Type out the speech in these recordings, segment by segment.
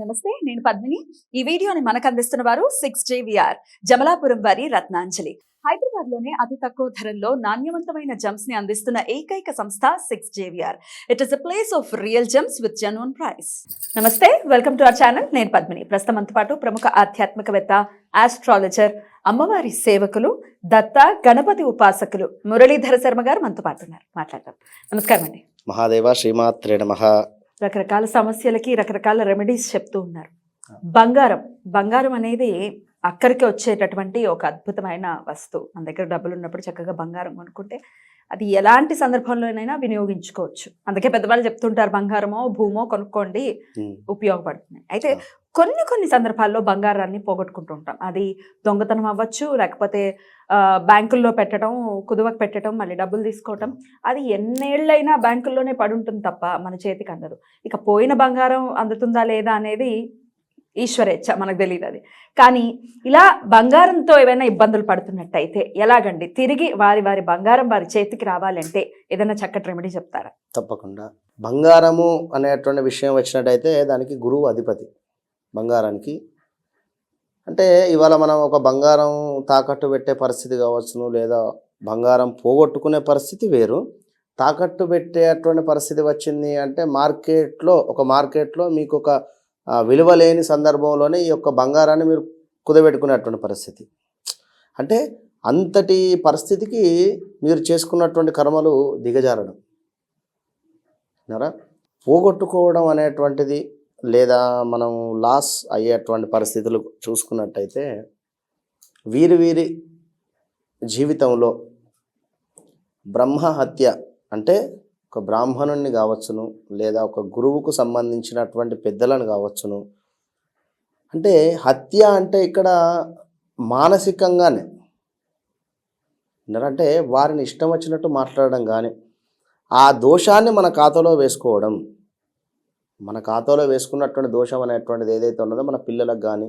నమస్తే నేను పద్మిని. ఈ వీడియోని మనకు అందిస్తున్న వారు సిక్స్ జేవిఆర్ జమలాపురం వారి రత్నాంజలి. హైదరాబాద్లోనే అతి తక్కువ ధరల్లో నాణ్యవంతమైన జమ్స్ని అందిస్తున్న ఏకైక సంస్థ six JVR. It is a place of real gems with genuine price నమస్తే వెల్కమ్ టు అవర్ ఛానల్ నేను పద్మిని. ప్రస్తుతం మనతో పాటు ప్రముఖ ఆధ్యాత్మికవేత్త ఆస్ట్రాలజర్ అమ్మవారి సేవకులు దత్త గణపతి ఉపాసకులు మురళీధర శర్మ గారు మనతో పాటు ఉన్నారు. మాట్లాడతాం నమస్కారం అండి మహాదేవ శ్రీమాత్రే నమ. రకరకాల సమస్యలకి రకరకాల రెమెడీస్ చెప్తూ ఉన్నారు. బంగారం బంగారం అనేది అక్కడికి వచ్చేటటువంటి ఒక అద్భుతమైన వస్తువు. మన దగ్గర డబ్బులు ఉన్నప్పుడు చక్కగా బంగారం కొనుక్కుంటే అది ఎలాంటి సందర్భంలోనైనా వినియోగించుకోవచ్చు. అందుకే పెద్దవాళ్ళు చెప్తుంటారు బంగారమో భూమో కొనుక్కోండి ఉపయోగపడుతుంది. అయితే కొన్ని కొన్ని సందర్భాల్లో బంగారాన్ని పోగొట్టుకుంటూ ఉంటాం. అది దొంగతనం అవ్వచ్చు లేకపోతే బ్యాంకుల్లో పెట్టడం కుదువకు పెట్టడం మళ్ళీ డబ్బులు తీసుకోవటం. అది ఎన్నేళ్ళైనా బ్యాంకుల్లోనే పడి ఉంటుంది తప్ప మన చేతికి అందదు. ఇక పోయిన బంగారం అందుతుందా లేదా అనేది ఈశ్వరేచ్ఛ మనకు తెలియదు అది. కానీ ఇలా బంగారంతో ఏవైనా ఇబ్బందులు పడుతున్నట్టయితే ఎలాగండి? తిరిగి వారి వారి బంగారం వారి చేతికి రావాలంటే ఏదైనా చక్కటి రెమెడీ చెప్తారా? తప్పకుండా. బంగారము అనేటువంటి విషయం వచ్చినట్టయితే దానికి గురువు అధిపతి బంగారానికి. అంటే ఇవాళ మనం ఒక బంగారం తాకట్టు పెట్టే పరిస్థితి కావచ్చును లేదా బంగారం పోగొట్టుకునే పరిస్థితి వేరు. తాకట్టు పెట్టేటువంటి పరిస్థితి వచ్చింది అంటే మార్కెట్లో ఒక మార్కెట్లో మీకు ఒక విలువ లేని సందర్భంలోనే ఈ యొక్క బంగారాన్ని మీరు కుదబెట్టుకునేటువంటి పరిస్థితి. అంటే అంతటి పరిస్థితికి మీరు చేసుకున్నటువంటి కర్మలు దిగజారడం. విన్నారా పోగొట్టుకోవడం అనేటువంటిది లేదా మనం లాస్ అయ్యేటువంటి పరిస్థితులు చూసుకున్నట్టయితే వీరి వీరి జీవితంలో బ్రహ్మ హత్య అంటే ఒక బ్రాహ్మణుణ్ణి కావచ్చును లేదా ఒక గురువుకు సంబంధించినటువంటి పెద్దలను కావచ్చును. అంటే హత్య అంటే ఇక్కడ మానసికంగానే. అంటే వారిని ఇష్టం వచ్చినట్టు మాట్లాడడం కానీ ఆ దోషాన్ని మన ఖాతాలో వేసుకోవడం మన ఖాతాలో వేసుకున్నటువంటి దోషం అనేటువంటిది ఏదైతే ఉన్నదో మన పిల్లలకు కానీ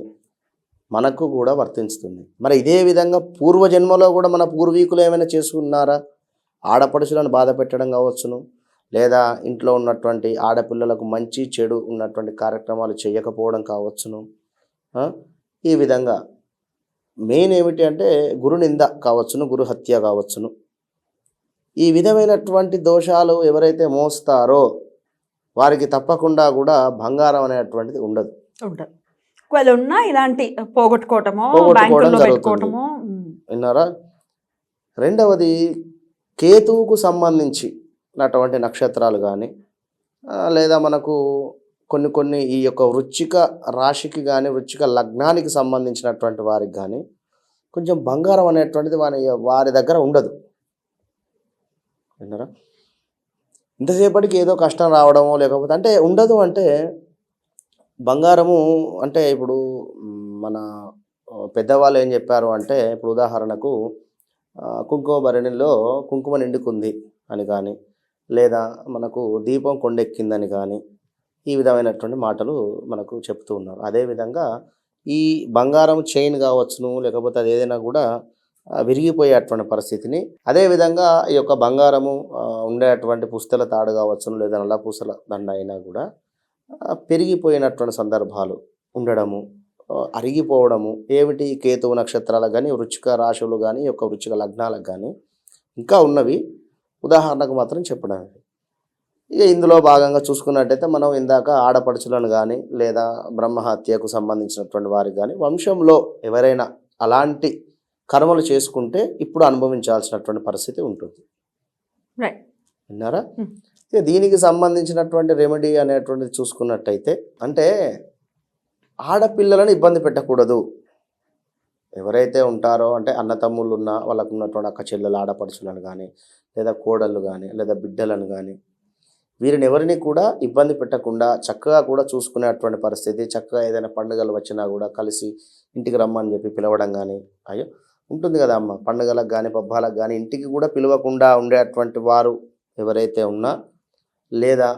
మనకు కూడా వర్తించుతుంది. మరి ఇదే విధంగా పూర్వజన్మలో కూడా మన పూర్వీకులు ఏమైనా చేసుకున్నారా? ఆడపడుచులను బాధ పెట్టడం కావచ్చును. లేదా ఇంట్లో ఉన్నటువంటి ఆడపిల్లలకు మంచి చెడు ఉన్నటువంటి కార్యక్రమాలు చేయకపోవడం కావచ్చును? ఈ విధంగా మెయిన్ ఏమిటి అంటే గురు నింద కావచ్చును గురు హత్య కావచ్చును. ఈ విధమైనటువంటి దోషాలు ఎవరైతే మోస్తారో వారికి తప్పకుండా కూడా బంగారం అనేటువంటిది ఉండదు. ఉండదు. ఒకవేళ ఉన్నా ఇలాంటి పోగొట్టుకోవటమో విన్నారా? రెండవది కేతువుకు సంబంధించి ఉన్నటువంటి నక్షత్రాలు కానీ లేదా మనకు కొన్ని కొన్ని ఈ యొక్క వృచ్చిక రాశికి కానీ వృచ్చిక లగ్నానికి సంబంధించినటువంటి వారికి కానీ కొంచెం బంగారం అనేటువంటిది వారి వారి దగ్గర ఉండదు. విన్నారా? ఇంతసేపటికి ఏదో కష్టం రావడమో లేకపోతే అంటే ఉండదు అంటే బంగారము అంటే ఇప్పుడు మన పెద్దవాళ్ళు ఏం చెప్పారు అంటే ఇప్పుడు ఉదాహరణకు కుంకుమ భరణిలో కుంకుమ నిండుకుంది అని కానీ లేదా మనకు దీపం కొండెక్కిందని కానీ ఈ విధమైనటువంటి మాటలు మనకు చెప్తూ ఉన్నారు. అదేవిధంగా ఈ బంగారం చైన్ కావచ్చును లేకపోతే అది ఏదైనా కూడా విరిగిపోయేటువంటి పరిస్థితిని అదేవిధంగా ఈ యొక్క బంగారము ఉండేటువంటి పుస్తల తాడు కావచ్చును లేదా నల్ల పూసల దండ అయినా కూడా పెరిగిపోయినటువంటి సందర్భాలు ఉండడము అరిగిపోవడము ఏమిటి కేతువు నక్షత్రాలకు కానీ వృచ్చిక రాశులు కానీ ఈ యొక్క వృచ్చిక లగ్నాలకు కానీ ఇంకా ఉన్నవి ఉదాహరణకు మాత్రం చెప్పడానికి ఇక ఇందులో భాగంగా చూసుకున్నట్టయితే మనం ఇందాక ఆడపడుచులను కానీ లేదా బ్రహ్మహత్యకు సంబంధించినటువంటి వారికి కానీ వంశంలో ఎవరైనా అలాంటి కర్మలు చేసుకుంటే ఇప్పుడు అనుభవించాల్సినటువంటి పరిస్థితి ఉంటుంది. విన్నారా Hmm. ఇక దీనికి సంబంధించినటువంటి రెమెడీ అనేటువంటిది చూసుకున్నట్టయితే అంటే ఆడపిల్లలను ఇబ్బంది పెట్టకూడదు ఎవరైతే ఉంటారో అంటే అన్నతమ్ముళ్ళు ఉన్న వాళ్ళకు ఉన్నటువంటి అక్క చెల్లెలు ఆడపడుచులను కానీ లేదా కోడళ్ళు కానీ లేదా బిడ్డలను కానీ వీరిని ఎవరిని కూడా ఇబ్బంది పెట్టకుండా చక్కగా కూడా చూసుకునేటువంటి పరిస్థితి చక్కగా ఏదైనా పండుగలు వచ్చినా కూడా కలిసి ఇంటికి రమ్మని చెప్పి పిలవడం కానీ అయ్యో! ఉంటుంది కదా అమ్మ. పండుగలకు కానీ పబ్బాలకు కానీ ఇంటికి కూడా పిలవకుండా ఉండేటువంటి వారు ఎవరైతే ఉన్నా లేదా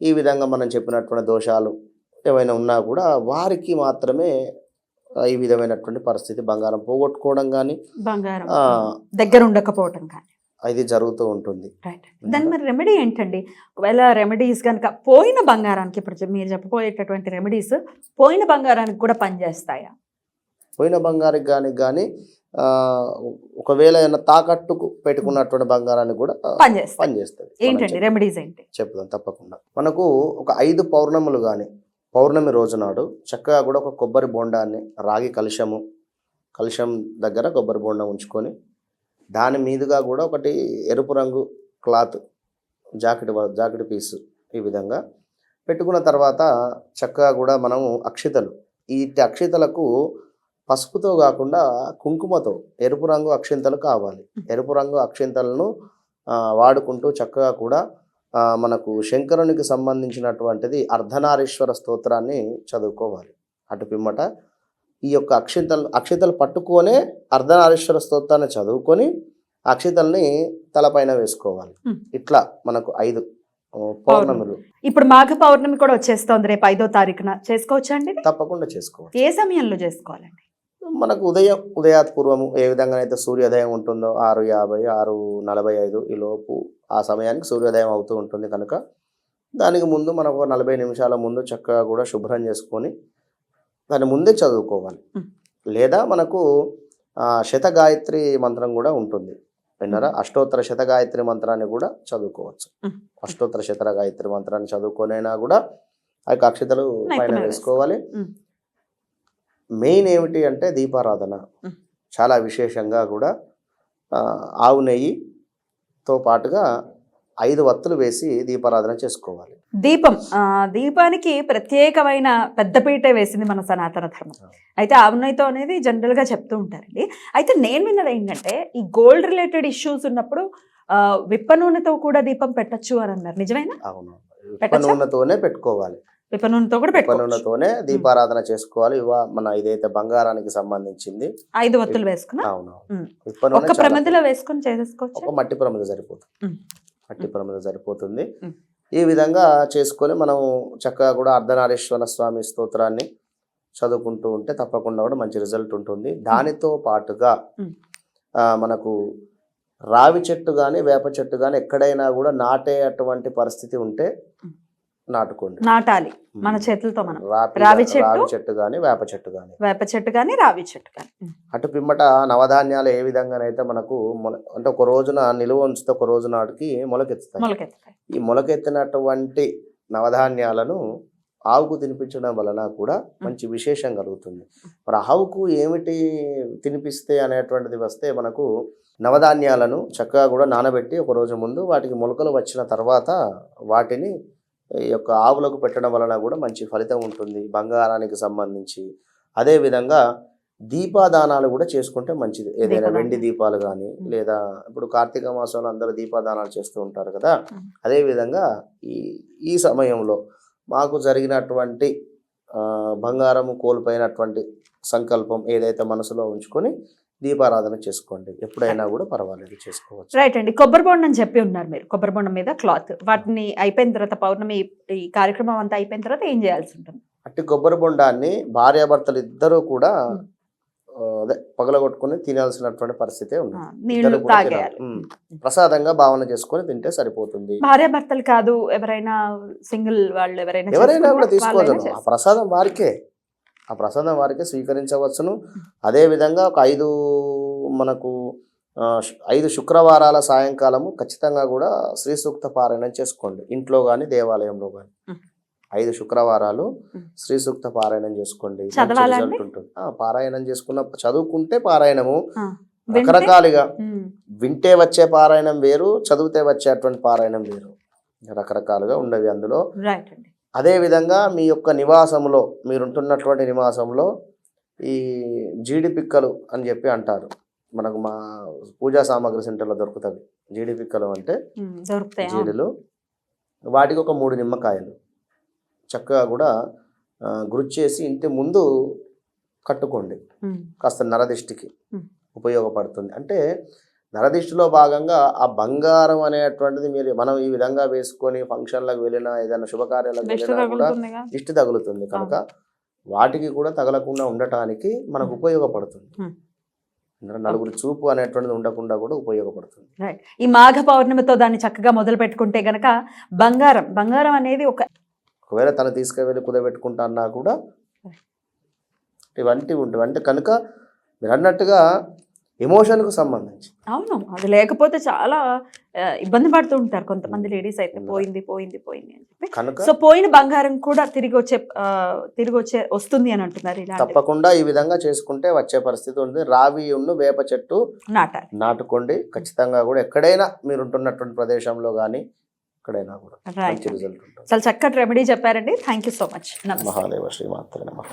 ఈ విధంగా మనం చెప్పినటువంటి దోషాలు ఏమైనా ఉన్నా కూడా వారికి మాత్రమే ఈ విధమైనటువంటి పరిస్థితి బంగారం పోగొట్టుకోవడం కానీ బంగారం. దగ్గర ఉండకపోవటం కానీ ఇది జరుగుతూ ఉంటుంది. రైట్ దాని మరి రెమెడీ ఏంటండి? ఒకవేళ రెమెడీస్ కనుక పోయిన బంగారానికి ఇప్పుడు మీరు చెప్పబోయేటటువంటి రెమెడీస్ పోయిన బంగారానికి కూడా పనిచేస్తాయా? పోయిన బంగారికి కానీ కానీ ఒకవేళ ఏమైనా తాకట్టుకు పెట్టుకున్నటువంటి బంగారానికి కూడా పనిచేస్తుంది ఏంటండి రెమెడీస్ ఏంటి? చెప్తాం తప్పకుండా. మనకు ఒక ఐదు పౌర్ణములు కానీ పౌర్ణమి రోజు నాడు చక్కగా కూడా ఒక కొబ్బరి బొండాన్ని రాగి కలుషము కలుషం దగ్గర కొబ్బరి బొండం ఉంచుకొని దాని మీదుగా కూడా ఒకటి ఎరుపు రంగు క్లాత్ జాకెట్ జాకెట్ పీసు ఈ విధంగా పెట్టుకున్న తర్వాత చక్కగా కూడా మనము అక్షితలు. ఈ అక్షితలకు పసుపుతో కాకుండా కుంకుమతో ఎరుపు రంగు అక్షింతలు కావాలి. ఎరుపు రంగు అక్షింతలను వాడుకుంటూ చక్కగా కూడా మనకు శంకరునికి సంబంధించినటువంటిది అర్ధనారీశ్వర స్తోత్రాన్ని చదువుకోవాలి. అటు పిమ్మట ఈ యొక్క అక్షింతలు అక్షితలు పట్టుకొనే అర్ధనారీశ్వర స్తోత్రాన్ని చదువుకొని అక్షితల్ని తలపైన వేసుకోవాలి. ఇట్లా మనకు ఐదు పౌర్ణములు. ఇప్పుడు మాఘ పౌర్ణమి కూడా వచ్చేస్తోంది రేపు ఐదో తారీఖున. చేసుకోవచ్చా అండి? తప్పకుండా చేసుకోవాలి ఏ సమయంలో చేసుకోవాలండి? మనకు ఉదయం ఉదయాత్ పూర్వము ఏ విధంగా అయితే సూర్యోదయం ఉంటుందో ఆరు యాభై ఆరు నలభై ఐదు ఈ లోపు ఆ సమయానికి సూర్యోదయం అవుతూ ఉంటుంది కనుక దానికి ముందు మనకు ఒక నలభై నిమిషాల ముందు చక్కగా కూడా శుభ్రం చేసుకొని దాని ముందే చదువుకోవాలి. లేదా మనకు ఆ, శత గాయత్రి మంత్రం కూడా ఉంటుంది విన్నారా అష్టోత్తర శత గాయత్రి మంత్రాన్ని కూడా చదువుకోవచ్చు. అష్టోత్తర శత గాయత్రి మంత్రాన్ని చదువుకొనైనా కూడా ఆ యొక్క అక్షతలు పైన వేసుకోవాలి. మెయిన్ ఏమిటి అంటే దీపారాధన. చాలా విశేషంగా కూడా ఆవు నెయ్యితో పాటుగా ఐదు వత్తులు వేసి దీపారాధన చేసుకోవాలి. దీపం దీపానికి ప్రత్యేకమైన పెద్దపీట వేసింది మన సనాతన ధర్మం. అయితే ఆవునైతో అనేది జనరల్గా చెప్తూ ఉంటారండి. అయితే నేను విన్నది ఏంటంటే ఈ గోల్డ్ రిలేటెడ్ ఇష్యూస్ ఉన్నప్పుడు విప్ప నూనెతో కూడా దీపం పెట్టొచ్చు అని అన్నారు. నిజమేనా? అవును. పెట్టచ్చా? నూనెతోనే పెట్టుకోవాలి. విప్ప నూనెతో కూడా పెట్టుకోవచ్చు. నూనెతోనే దీపారాధన చేసుకోవాలి. ఇవా మన ఇదైతే బంగారానికి సంబంధించింది. ఐదు ఒత్తులు వేసుకున్నా? అవును. చాలా- ప్రమిదిలో వేసుకొని చేసేసుకోవచ్చు? ఒక మట్టి ప్రమిద సరిపోతుంది. మ్. మట్టి ప్రమిద సరిపోతుంది. ఈ విధంగా చేసుకొని మనం చక్కగా కూడా అర్ధనారీశ్వర స్వామి స్తోత్రాన్ని చదువుకుంటూ ఉంటే తప్పకుండా కూడా మంచి రిజల్ట్ ఉంటుంది దానితో పాటుగా మనకు రావి చెట్టు కానీ వేప చెట్టు కానీ ఎక్కడైనా కూడా నాటేటువంటి పరిస్థితి ఉంటే. నాటుకోండి. నాటాలి. మన చేతులతో మనం. రావి చెట్టు? రావి చెట్టు కానీ వేప చెట్టు కానీ వేప చెట్టు కానీ రావి చెట్టు కానీ అటు పిమ్మట నవధాన్యాలు ఏ విధంగానైతే మనకు అంటే ఒక రోజున నిలువ ఉంచితే ఒక రోజు నాటికి మొలకెత్తుతాయి. మొలకెత్తాయి ఈ మొలకెత్తినటువంటి నవధాన్యాలను ఆవుకు తినిపించడం వలన కూడా మంచి విశేషం కలుగుతుంది. మరి ఆవుకు ఏమిటి తినిపిస్తే అనేటువంటిది వస్తే మనకు నవధాన్యాలను చక్కగా కూడా నానబెట్టి ఒక రోజు ముందు వాటికి మొలకలు వచ్చిన తర్వాత వాటిని ఈ యొక్క ఆవులకు పెట్టడం వలన కూడా మంచి ఫలితం ఉంటుంది బంగారానికి సంబంధించి అదేవిధంగా దీపాదానాలు కూడా చేసుకుంటే మంచిది ఏదైనా. వెండి దీపాలు కానీ. లేదా ఇప్పుడు కార్తీక మాసంలో అందరూ దీపాదానాలు చేస్తూ ఉంటారు కదా. అదేవిధంగా ఈ ఈ సమయంలో మాకు జరిగినటువంటి బంగారము కోల్పోయినటువంటి సంకల్పం ఏదైతే మనసులో ఉంచుకొని దీపారాధన చేసుకోండి. ఎప్పుడైనా కూడా పర్వాలేదు చేసుకోవచ్చు. రైట్ అండి. కొబ్బరి బొండం అని చెప్పి ఉన్నారు మీరు. కొబ్బరి బొండం మీద క్లాత్. వాటిని అయిపోయిన తర్వాత పౌర్ణమి ఈ కార్యక్రమం అంతా అయిపోయిన తర్వాత ఏం చేయాల్సి ఉంటుంది? అట్టి కొబ్బరి బొండాన్ని భార్యాభర్తలు ఇద్దరూ కూడా అదే పగలగొట్టుకుని తినాల్సినటువంటి పరిస్థితి ఉంది. మ్. ప్రసాదంగా భావన చేసుకొని తింటే సరిపోతుంది. భార్య భర్తలు కాదు ఎవరైనా సింగిల్ వాళ్ళు ఎవరైనా ఎవరైనా కూడా తీసుకోవచ్చు. ఆ. ప్రసాదం వారికే. ఆ ప్రసాదం వారికే స్వీకరించవచ్చును. అదే విధంగా ఒక ఐదు మనకు ఐదు శుక్రవారాల సాయంకాలము ఖచ్చితంగా కూడా శ్రీ సూక్త పారాయణం చేసుకోండి. ఇంట్లో కానీ దేవాలయంలో కానీ. ఐదు శుక్రవారాలు. శ్రీ సూక్త పారాయణం చేసుకోండి. రిజల్ట్? ఉంటుంది. పారాయణం చేసుకున్న చదువుకుంటే పారాయణము? రకరకాలుగా వింటే వచ్చే పారాయణం వేరు చదివితే వచ్చేటువంటి పారాయణం వేరు. రకరకాలుగా ఉండవి అందులో. రైట్ అండి. అదేవిధంగా మీ యొక్క నివాసంలో మీరుంటున్నటువంటి నివాసంలో ఈ జీడి పిక్కలు అని చెప్పి అంటారు. మనకు మా పూజా సామాగ్రి సెంటర్లో దొరుకుతుంది జీడి పిక్కలు అంటే. జీడులు. వాటికి ఒక మూడు నిమ్మకాయలు. చక్కగా కూడా గురిచేసి ఇంటి ముందు కట్టుకోండి. కాస్త నరదిష్టికి. ఉపయోగపడుతుంది. అంటే నరదిష్టిలో భాగంగా ఆ బంగారం అనేటువంటిది మీరు మనం ఈ విధంగా వేసుకొని ఫంక్షన్లకు వెళ్ళినా ఏదైనా శుభకార్యాలకు వెళ్ళినా కూడా దిష్టి తగులుతుంది. కనుక వాటికి కూడా తగలకుండా ఉండటానికి మనకు ఉపయోగపడుతుంది. నలుగురు చూపు అనేటువంటిది ఉండకుండా కూడా ఉపయోగపడుతుంది. ఈ మాఘ పౌర్ణమితో దాన్ని చక్కగా మొదలు పెట్టుకుంటే గనక బంగారం బంగారం అనేది ఒక ఒకవేళ తను తీసుకువెళ్ళి కుదబెట్టుకుంటా అన్నా కూడా ఇవంటివి ఉంటాయి అంటే కనుక మీరు అన్నట్టుగా ఎమోషన్కు సంబంధించి. అవును. అది లేకపోతే చాలా ఇబ్బంది పడుతూ ఉంటారు కొంతమంది లేడీస్ అయితే. పోయింది పోయింది పోయింది అని చెప్పి. సో పోయిన బంగారం కూడా తిరిగి వచ్చే తిరిగి వచ్చే వస్తుంది అని అంటున్నారు ఇలా తప్పకుండా ఈ విధంగా చేసుకుంటే వచ్చే పరిస్థితి ఉంది. రావి ఉన్ను వేప చెట్టు నాటాలి నాటుకోండి. ఖచ్చితంగా కూడా ఎక్కడైనా మీరు ఉంటున్నటువంటి ప్రదేశంలో కానీ ఎక్కడైనా కూడా మంచి రిజల్ట్ చాలా చక్కటి రెమెడీ చెప్పారండి. Thank you so much Mahadeva శ్రీమాత్రే నమః.